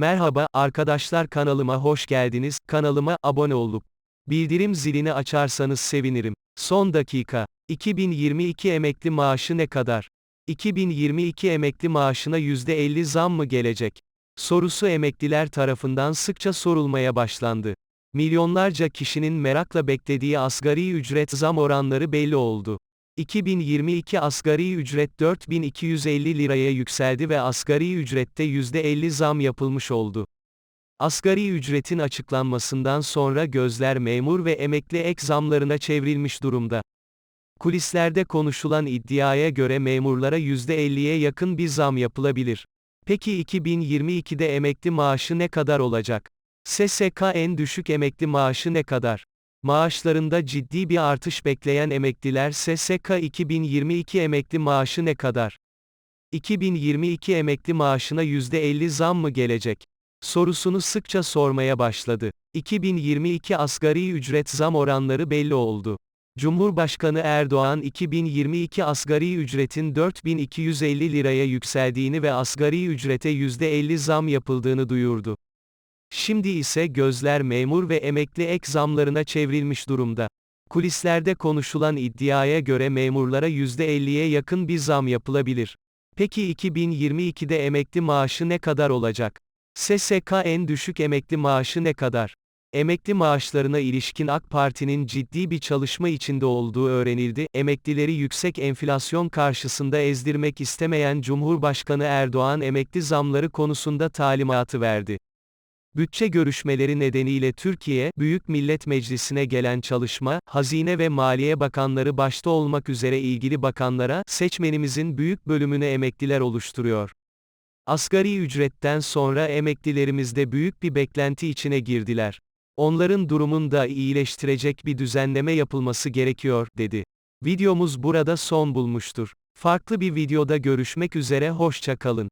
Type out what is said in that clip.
Merhaba, arkadaşlar kanalıma hoş geldiniz, kanalıma abone olup, bildirim zilini açarsanız sevinirim. Son dakika, 2022 emekli maaşı ne kadar? 2022 emekli maaşına %50 zam mı gelecek? Sorusu emekliler tarafından sıkça sorulmaya başlandı. Milyonlarca kişinin merakla beklediği asgari ücret zam oranları belli oldu. 2022 asgari ücret 4250 liraya yükseldi ve asgari ücrette %50 zam yapılmış oldu. Asgari ücretin açıklanmasından sonra gözler memur ve emekli ek zamlarına çevrilmiş durumda. Kulislerde konuşulan iddiaya göre memurlara %50'ye yakın bir zam yapılabilir. Peki 2022'de emekli maaşı ne kadar olacak? SSK en düşük emekli maaşı ne kadar? Maaşlarında ciddi bir artış bekleyen emekliler SSK 2022 emekli maaşı ne kadar? 2022 emekli maaşına %50 zam mı gelecek? Sorusunu sıkça sormaya başladı. 2022 asgari ücret zam oranları belli oldu. Cumhurbaşkanı Erdoğan 2022 asgari ücretin 4250 liraya yükseldiğini ve asgari ücrete %50 zam yapıldığını duyurdu. Şimdi ise gözler memur ve emekli ek zamlarına çevrilmiş durumda. Kulislerde konuşulan iddiaya göre memurlara %50'ye yakın bir zam yapılabilir. Peki 2022'de emekli maaşı ne kadar olacak? SSK en düşük emekli maaşı ne kadar? Emekli maaşlarına ilişkin AK Parti'nin ciddi bir çalışma içinde olduğu öğrenildi. Emeklileri yüksek enflasyon karşısında ezdirmek istemeyen Cumhurbaşkanı Erdoğan emekli zamları konusunda talimatı verdi. Bütçe görüşmeleri nedeniyle Türkiye, Büyük Millet Meclisi'ne gelen çalışma, Hazine ve Maliye Bakanları başta olmak üzere ilgili bakanlara, seçmenimizin büyük bölümünü emekliler oluşturuyor. Asgari ücretten sonra emeklilerimiz de büyük bir beklenti içine girdiler. Onların durumunu da iyileştirecek bir düzenleme yapılması gerekiyor, dedi. Videomuz burada son bulmuştur. Farklı bir videoda görüşmek üzere hoşça kalın.